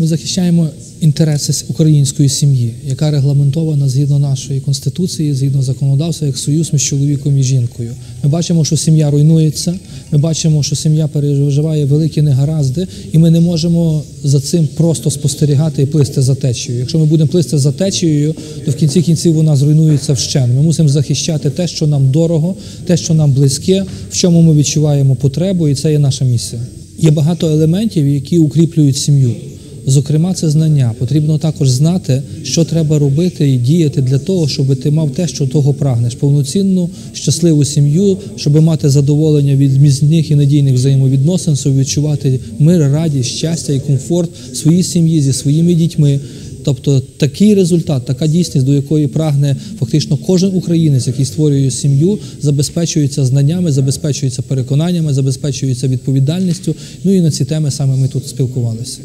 Ми захищаємо інтереси української сім'ї, яка регламентована згідно нашої конституції, згідно законодавства, як союз між чоловіком і жінкою. Ми бачимо, що сім'я руйнується. Ми бачимо, що сім'я переживає великі негаразди, і ми не можемо за цим просто спостерігати і плисти за течією. Якщо ми будемо плисти за течією, то в кінці кінців вона зруйнується вщен. Ми мусимо захищати те, що нам дорого, те, що нам близьке, в чому ми відчуваємо потребу, і це є наша місія. Є багато елементів, які укріплюють сім'ю. Зокрема, це знання. Потрібно також знати, що треба робити і діяти для того, щоб ти мав те, що того прагнеш. Повноцінну, щасливу сім'ю, щоб мати задоволення від міцних і надійних взаємовідносин, щоб відчувати мир, радість, щастя і комфорт в своїй сім'ї зі своїми дітьми. Тобто такий результат, така дійсність, до якої прагне фактично кожен українець, який створює сім'ю, забезпечується знаннями, забезпечується переконаннями, забезпечується відповідальністю. Ну і на ці теми саме ми тут спілкувалися.